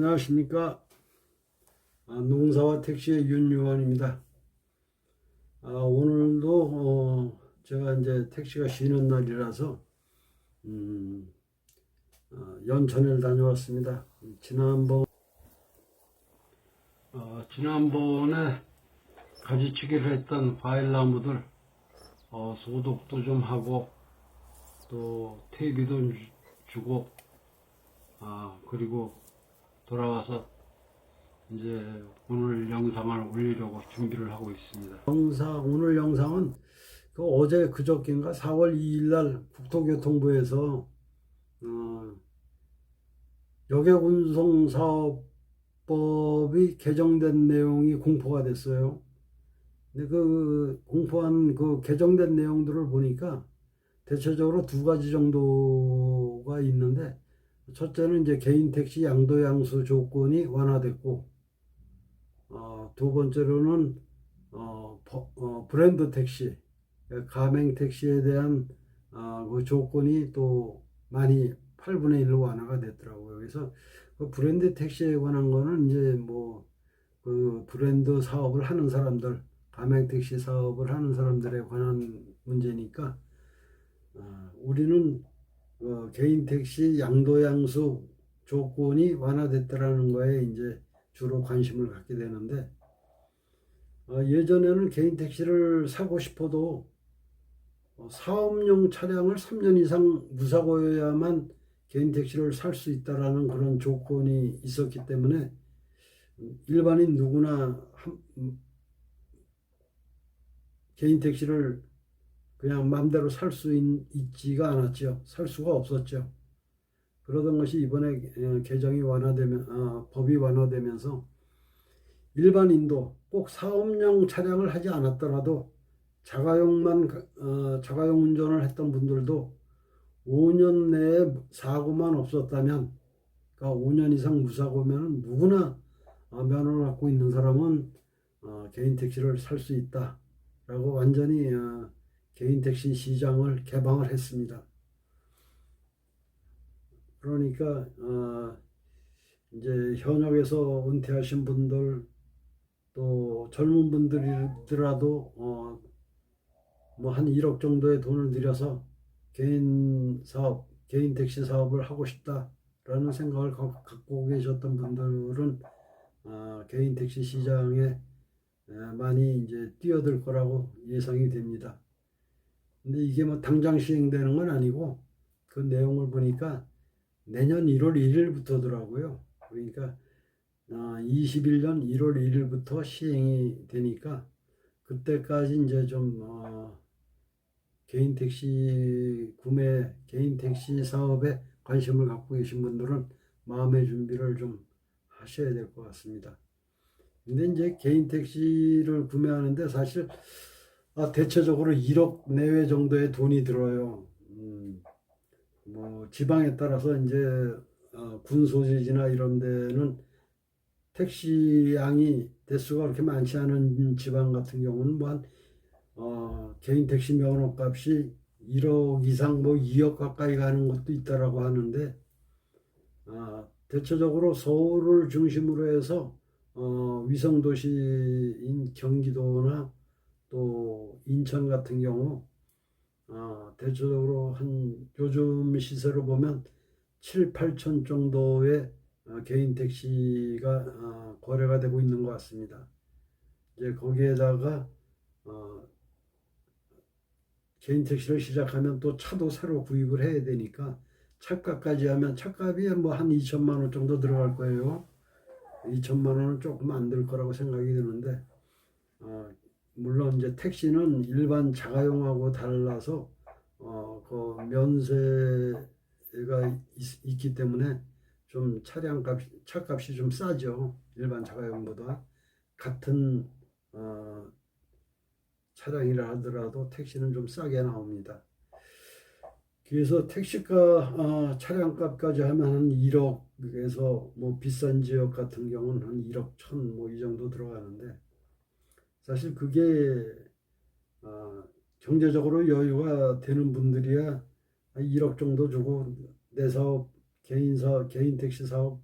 안녕하십니까. 아, 농사와 택시의 윤유원입니다. 아, 오늘도 어, 제가 이제 택시가 쉬는 날이라서 음, 어, 연천을 다녀왔습니다. 지난번 어, 지난번에 가지치기를 했던 과일나무들 어, 소독도 좀 하고 또 퇴비도 주- 주고 아 그리고 돌아와서 이제 오늘 영상을 올리려고 준비를 하고 있습니다. 영상 오늘 영상은 그 어제 그저께인가 4월 2일 날 국토교통부에서 어, 여객운송 사업법이 개정된 내용이 공포가 됐어요. 근데 그 공포한 그 개정된 내용들을 보니까 대체적으로 두 가지 있는데 첫째는 이제 개인 택시 양도 양수 조건이 완화됐고 어, 두 번째로는 어, 버- 어, 브랜드 택시 가맹 택시에 대한 어, 그 조건이 또 많이 8분의 1로 완화가 됐더라고요. 그래서 그 브랜드 택시에 관한 거는 이제 뭐 그 브랜드 사업을 하는 사람들, 가맹 택시 사업을 하는 사람들에 관한 문제니까 어, 우리는 어, 개인 택시 양도양수 조건이 완화됐다라는 거에 이제 주로 관심을 갖게 되는데 어, 예전에는 개인 택시를 사고 싶어도 어, 사업용 차량을 3년 이상 무사고여야만 개인 택시를 살 수 있다라는 그런 조건이 있었기 때문에 음, 일반인 누구나 한- 음, 개인 택시를 그냥 마음대로 살 수 있지가 않았죠. 살 수가 없었죠. 그러던 것이 이번에 어, 개정이 완화되면 어, 법이 완화되면서 일반인도 꼭 사업용 차량을 하지 않았더라도 자가용만 어, 자가용 운전을 했던 분들도 5년 내에 사고만 없었다면 그러니까 5년 이상 무사고면 누구나 어, 면허를 갖고 있는 사람은 어, 개인 택시를 살 수 있다라고 완전히 어, 개인 택시 시장을 개방을 했습니다. 그러니까 어, 이제 현역에서 은퇴하신 분들 또 젊은 분들이더라도 어, 뭐한 1억 정도의 돈을 들여서 개인 사업, 개인 택시 사업을 하고 싶다라는 생각을 가- 갖고 계셨던 분들은 어, 개인 택시 시장에 에, 많이 이제 뛰어들 거라고 예상이 됩니다. 근데 이게 뭐 당장 시행되는 건 아니고 그 내용을 보니까 내년 1월 1일부터더라고요. 그러니까 어, 21년 1월 1일부터 시행이 되니까 그때까지 이제 좀 어, 개인 택시 구매, 개인 택시 사업에 관심을 갖고 계신 분들은 마음의 준비를 좀 하셔야 될 것 같습니다. 근데 이제 개인 택시를 구매하는데 사실 아, 대체적으로 1억 내외 정도의 돈이 들어요. 음, 뭐 지방에 따라서 이제 어, 군소지지나 이런 데는 택시 양이 대수가 그렇게 많지 않은 지방 같은 경우는 뭐한 어, 개인 택시 면허 값이 1억 이상 뭐 2억 가까이 가는 것도 있다라고 하는데 아, 대체적으로 서울을 중심으로 해서 어, 위성 도시인 경기도나 또 인천 같은 경우 아, 대체적으로 한 요즘 시세로 보면 7, 8천 정도의 어, 개인 택시가 아, 거래가 되고 있는 것 같습니다. 이제 거기에다가 어, 개인 택시를 시작하면 또 차도 새로 구입을 해야 되니까 차값까지 하면 차값이 뭐 한 2천만 원 정도 들어갈 거예요. 2천만 원은 조금 안 들 거라고 생각이 드는데 어, 물론 이제 택시는 일반 자가용하고 달라서 어, 그 면세가 있, 있기 때문에 좀 차량값, 차값이 좀 싸죠. 일반 자가용보다 같은 어, 차량이라 하더라도 택시는 좀 싸게 나옵니다. 그래서 택시가 어, 차량값까지 하면 한 1억에서 뭐 비싼 지역 같은 경우는 한 1억 천 뭐 이 정도 들어가는데 사실 그게 어, 경제적으로 여유가 되는 분들이야 한 1억 정도 주고 내 사업 개인 사업 개인 택시 사업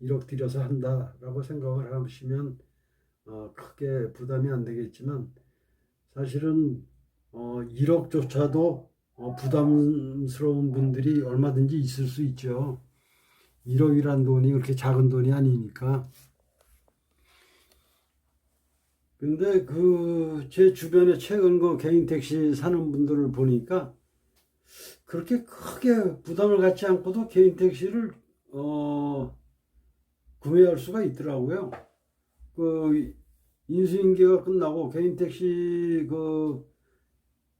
1억 들여서 한다라고 생각을 하시면 어, 크게 부담이 안 되겠지만 사실은 어, 1억조차도 어, 부담스러운 분들이 얼마든지 있을 수 있죠. 1억이란 돈이 그렇게 작은 돈이 아니니까. 근데 그 제 주변에 최근 그 개인 택시 사는 분들을 보니까 그렇게 크게 부담을 갖지 않고도 개인 택시를 어 구매할 수가 있더라고요. 그 인수인계가 끝나고 개인 택시 그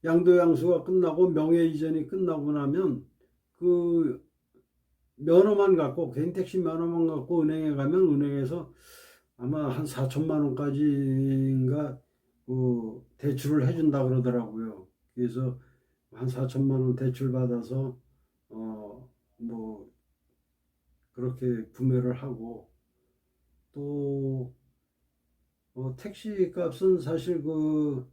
양도양수가 끝나고 명예 이전이 끝나고 나면 그 면허만 갖고 개인 택시 면허만 갖고 은행에 가면 은행에서 아마 한 4천만 원까지인가 그 대출을 해준다 그러더라고요. 그래서 한 4천만 원 대출 받아서 어 뭐 그렇게 구매를 하고 또 어, 택시 값은 사실 그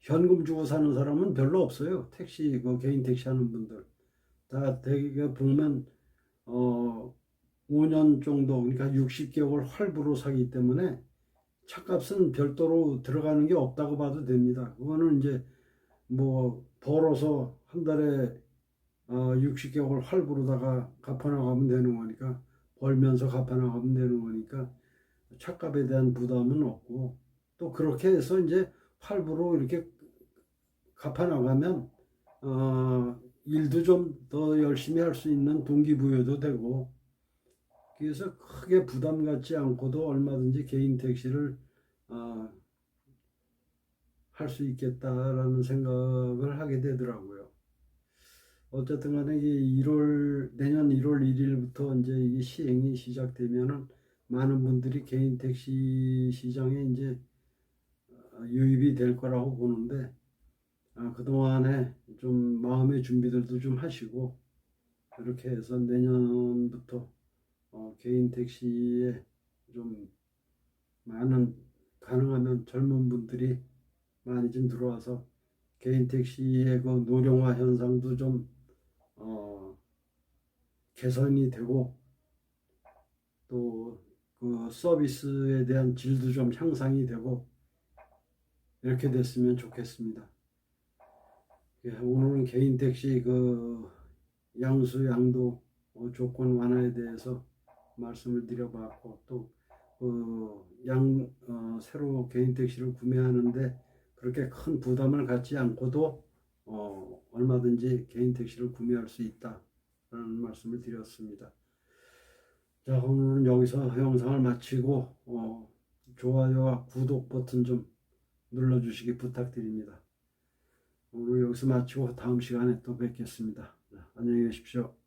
현금 주고 사는 사람은 별로 없어요. 택시 그 개인 택시 하는 분들 다 대개 보면 어 5년 정도 그러니까 60개월 할부로 사기 때문에 차값은 별도로 들어가는 게 없다고 봐도 됩니다. 그거는 이제 뭐 벌어서 한 달에 어 60개월 할부로다가 갚아나가면 되는 거니까 벌면서 갚아나가면 되는 거니까 차값에 대한 부담은 없고 또 그렇게 해서 이제 할부로 이렇게 갚아나가면 어 일도 좀 더 열심히 할 수 있는 동기부여도 되고 그래서 크게 부담 갖지 않고도 얼마든지 개인 택시를 어, 할수 있겠다라는 생각을 하게 되더라고요. 어쨌든 간에 이게 1월, 내년 1월 1일부터 이제 이게 시행이 시작되면은 많은 분들이 개인 택시 시장에 이제 어, 유입이 될 거라고 보는데 아, 그동안에 좀 마음의 준비들도 좀 하시고 이렇게 해서 내년부터 어, 개인 택시에 좀 많은 가능하면 젊은 분들이 많이 좀 들어와서 개인 택시의 그 노령화 현상도 좀 어, 개선이 되고 또 그 서비스에 대한 질도 좀 향상이 되고 이렇게 됐으면 좋겠습니다. 예, 오늘은 개인 택시 그 양수 양도 어, 조건 완화에 대해서 말씀을 드려봤고 또그양 어, 새로 개인 택시를 구매하는데 그렇게 큰 부담을 갖지 않고도 어, 얼마든지 개인 택시를 구매할 수 있다라는 말씀을 드렸습니다. 자 오늘은 여기서 영상을 마치고 어, 좋아요와 구독 버튼 좀 눌러주시기 부탁드립니다. 오늘 여기서 마치고 다음 시간에 또 뵙겠습니다. 자, 안녕히 계십시오.